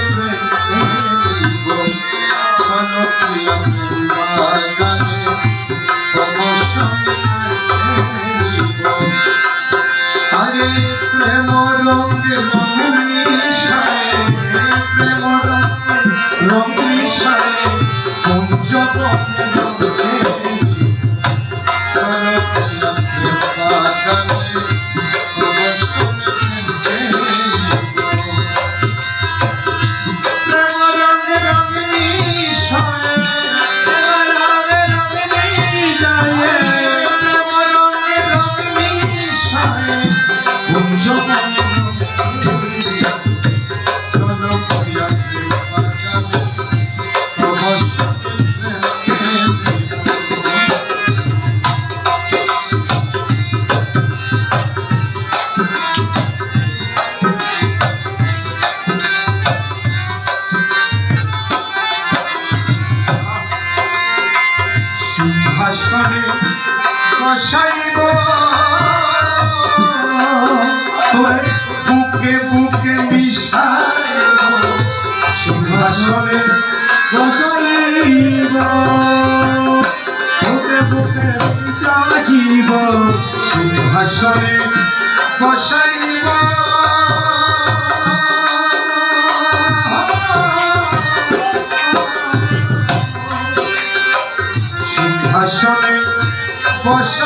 friend, you friend, সিংহাসনে বসাইব তোরে বুকে বুকে মিশাইব সিংহাসনে বসাইব বুকে বুকে মিশাইব সিংহাসনে বসাইব Costa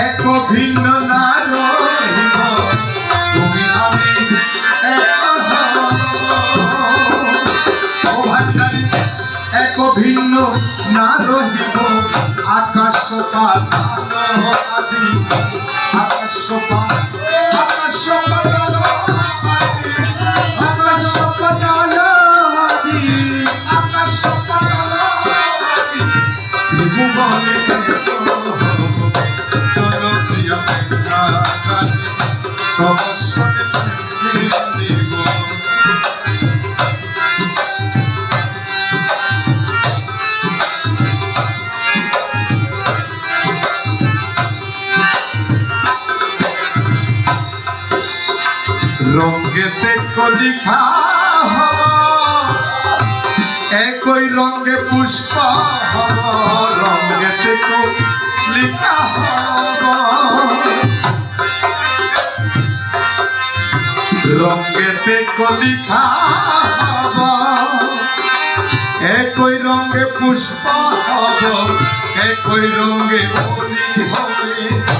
এক ভিন্ন না রহিব। তুমি আমি ভিন্ন না রহিব। আকাশ পাতাল আদি রঙ্গেতে কলিখা একই রঙে পুষ্প হব রঙ্গেতে কলিখা রঙ্গেতে কলিখা একই রঙে পুষ্প হব, একই রঙে বলি হবে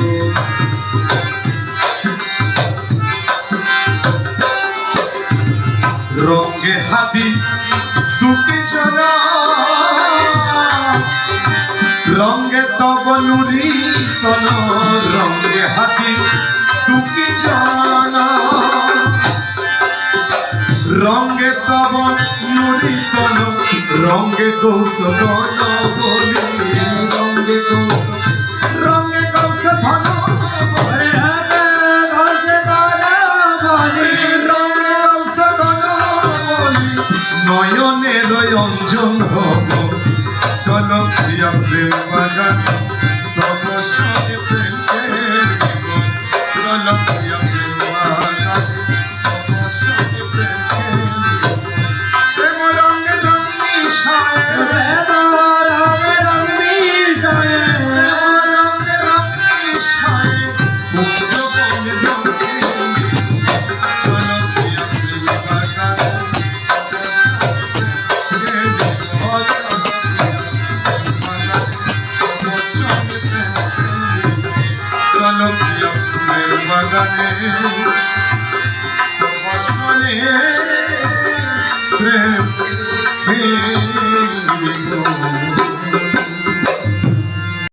হাতি দুটি চলা রঙ্গে তব নুরি তন রঙ্গে হাতি দুটি চলা রঙ্গে তব নুরি তন রঙ্গে দোষ গণ প্রেম বাগান ফুলের বাগানে প্রেম